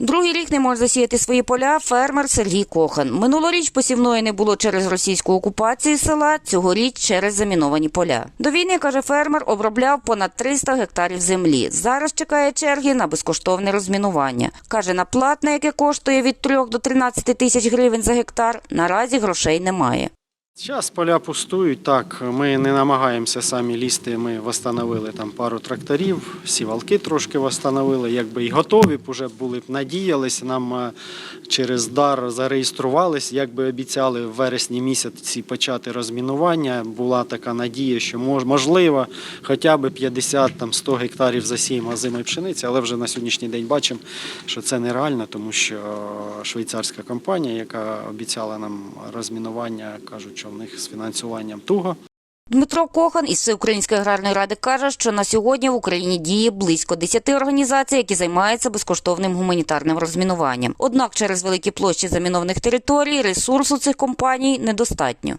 Другий рік не може засіяти свої поля фермер Сергій Кохан. Минулоріч посівної не було через російську окупацію села, цьогоріч через заміновані поля. До війни, каже фермер, обробляв понад 300 гектарів землі. Зараз чекає черги на безкоштовне розмінування. Каже, на платне, яке коштує від 3 до 13 тисяч гривень за гектар, наразі грошей немає. Зараз поля пустують. Так, ми не намагаємося самі лізти. Ми встановили там пару тракторів, сівалки трошки встановили. Якби і готові б уже були б надіялися. Нам е, через дар зареєструвались, якби обіцяли в вересні місяці почати розмінування. Була така надія, що можливо хоча б 50-100 гектарів засіємо зими пшениці, але вже на сьогоднішній день бачимо, що це нереально, тому що швейцарська компанія, яка обіцяла нам розмінування, кажуть, що в них з фінансуванням туго. Дмитро Кохан із Всеукраїнської аграрної ради каже, що на сьогодні в Україні діє близько 10 організацій, які займаються безкоштовним гуманітарним розмінуванням. Однак через великі площі замінованих територій ресурсу цих компаній недостатньо.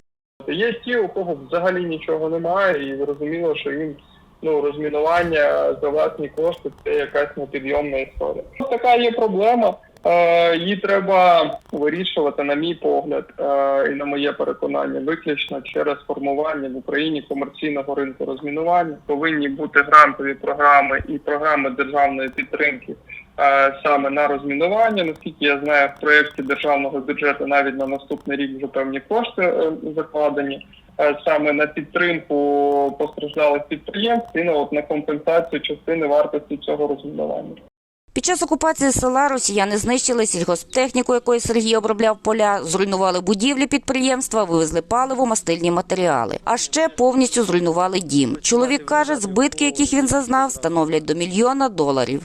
Є ті, у кого взагалі нічого немає, і зрозуміло, що їм ну розмінування за власні кошти це якась непідйомна історія. Така є проблема. Е, її треба вирішувати, на мій погляд, е, і на моє переконання, виключно через формування в Україні комерційного ринку розмінування. Повинні бути грантові програми і програми державної підтримки е, саме на розмінування. Наскільки я знаю, в проєкті державного бюджету навіть на наступний рік вже певні кошти закладені саме на підтримку постраждалих підприємств і на от на компенсацію частини вартості цього розмінування. Під час окупації села росіяни знищили сільгосптехніку, якою Сергій обробляв поля, зруйнували будівлі підприємства, вивезли паливо, мастильні матеріали. А ще повністю зруйнували дім. Чоловік каже, збитки, яких він зазнав, становлять до мільйона доларів.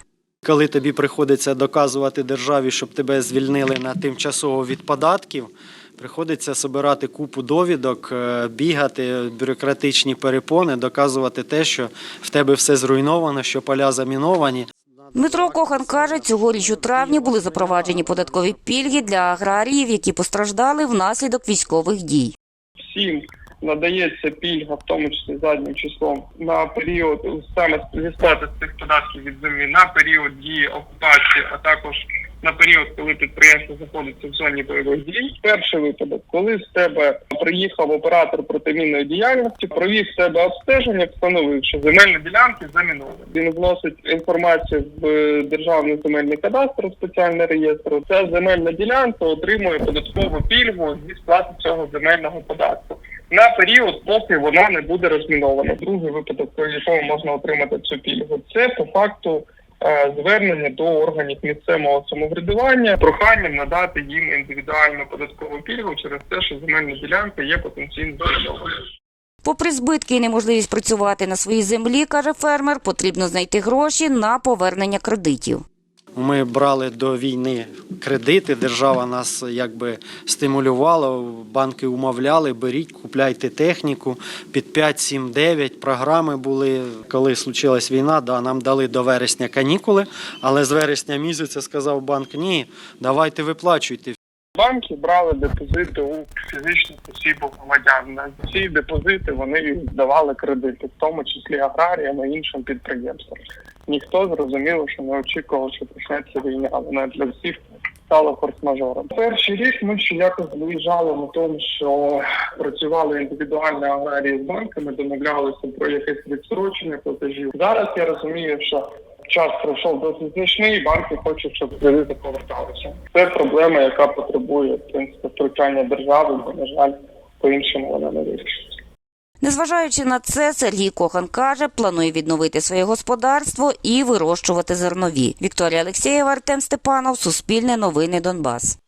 Коли тобі приходиться доказувати державі, щоб тебе звільнили на тимчасово від податків, приходиться збирати купу довідок, е, бігати, бюрократичні перепони, доказувати те, що в тебе все зруйновано, що поля заміновані. Дмитро Кохан каже, цьогоріч у травні були запроваджені податкові пільги для аграріїв, які постраждали внаслідок військових дій. Всім надається пільга, в тому числі заднім числом, на період саме зі сплати цих податків від землі на період дії окупації, а також на період, коли підприємство знаходиться в зоні бойових дій. Перший випадок, коли з тебе приїхав оператор протимінної діяльності, провів з тебе обстеження, встановив, що земельні ділянки заміновані. Він вносить інформацію в державний земельний кадастр, спеціальний реєстр. Ця земельна ділянка отримує податкову пільгу зі сплати цього земельного податку на період, поки вона не буде розмінована. Другий випадок, по якому можна отримати цю пільгу, це по факту звернення до органів місцевого самоврядування проханням надати їм індивідуальну податкову пільгу через те, що земельна ділянка є потенційно замінованою. Попри збитки і неможливість працювати на своїй землі, каже фермер, потрібно знайти гроші на повернення кредитів. Ми брали до війни кредити. Держава нас якби стимулювала, банки умовляли, беріть, купляйте техніку під 5, 7, 9. Програми були. Коли случилась війна, да, нам дали до вересня канікули, але з вересня місяця сказав банк: ні, давайте виплачуйте. Банки брали депозити у фізичних осіб громадян. На ці депозити вони здавали кредити, в тому числі аграріям і іншим підприємствам. Ніхто зрозуміло, що не очікував, що почнеться війна. Вона для всіх стала форс-мажором. Перший рік ми ще якось виїжджали на тому, що працювали індивідуальні аграрії з банками, домовлялися про якесь відстрочення платежів. Зараз я розумію, що час пройшов досить значний, банки хочуть, щоб кредити поверталися. Це проблема, яка потребує в принципі втручання держави, бо на жаль, по іншому вона не вирішиться. Незважаючи на це, Сергій Кохан каже, планує відновити своє господарство і вирощувати зернові. Вікторія Алексєєва, Артем Степанов, Суспільне новини Донбас.